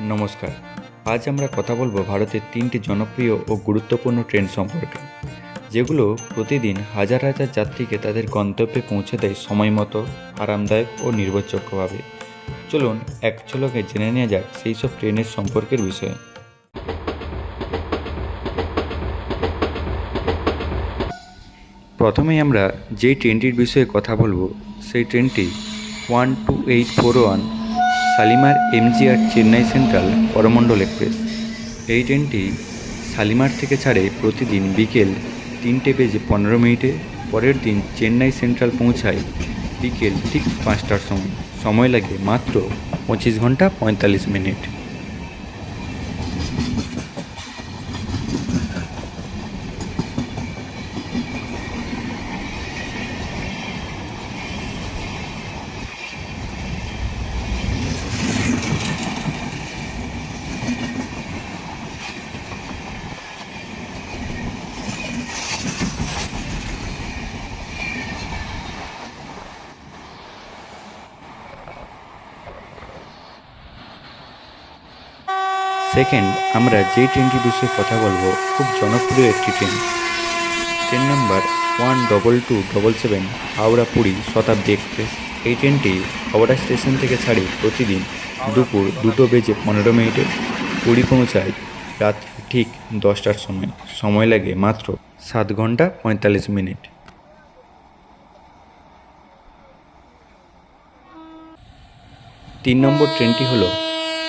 নমস্কার। আজ আমরা কথা বলব ভারতের তিনটি জনপ্রিয় ও গুরুত্বপূর্ণ ট্রেন সম্পর্কে, যেগুলো প্রতিদিন হাজার হাজার যাত্রীকে তাদের গন্তব্যে পৌঁছে দেয় সময় মতো আরামদায়ক ও নির্ভরযোগ্যভাবে। চলুন এক ঝলকে জেনে নেওয়া যাক সেই সব ট্রেনের সম্পর্কের বিষয়ে। প্রথমেই আমরা যেই ট্রেনটির বিষয়ে কথা বলব, সেই ট্রেনটি one two eight four one Shalimar MGR Chennai central Coromandel express. এই ট্রেনটি শালিমার থেকে ছাড়ে প্রতিদিন বিকেল তিনটে বেজে পনেরো মিনিটে, পরের দিন চেন্নাই সেন্ট্রাল পৌঁছায় বিকেল ঠিক পাঁচটার সময়। সময় লাগে মাত্র পঁচিশ ঘণ্টা পঁয়তাল্লিশ মিনিট। সেকেন্ড আমরা যেই ট্রেনটির বিষয়ে কথা বলব, খুব জনপ্রিয় একটি train. Train number one double two double seven Howrah Puri Shatabdi express. এই ট্রেনটি হাওড়া স্টেশন থেকে ছাড়ে প্রতিদিন দুপুর দুটো বেজে পনেরো মিনিটে। পুরী পৌঁছায় রাত ঠিক দশটার সময়। সময় লাগে মাত্র সাত ঘণ্টা পঁয়তাল্লিশ মিনিট। তিন নম্বর ট্রেনটি হলো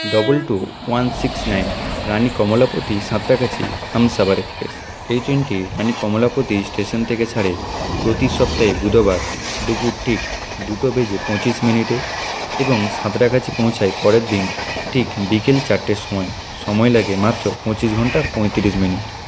double two one six nine Rani Kamlapati Santragachi Humsafar express এই ট্রেনটি রানী কমলাপতি স্টেশন থেকে ছাড়ে প্রতি সপ্তাহে বুধবার দুপুর ঠিক দুটো বেজে পঁচিশ মিনিটে এবং সাঁতরাগাছি পৌঁছায় পরের দিন ঠিক বিকেল চারটের সময়। সময় লাগে মাত্র পঁচিশ ঘণ্টা পঁয়ত্রিশ মিনিট।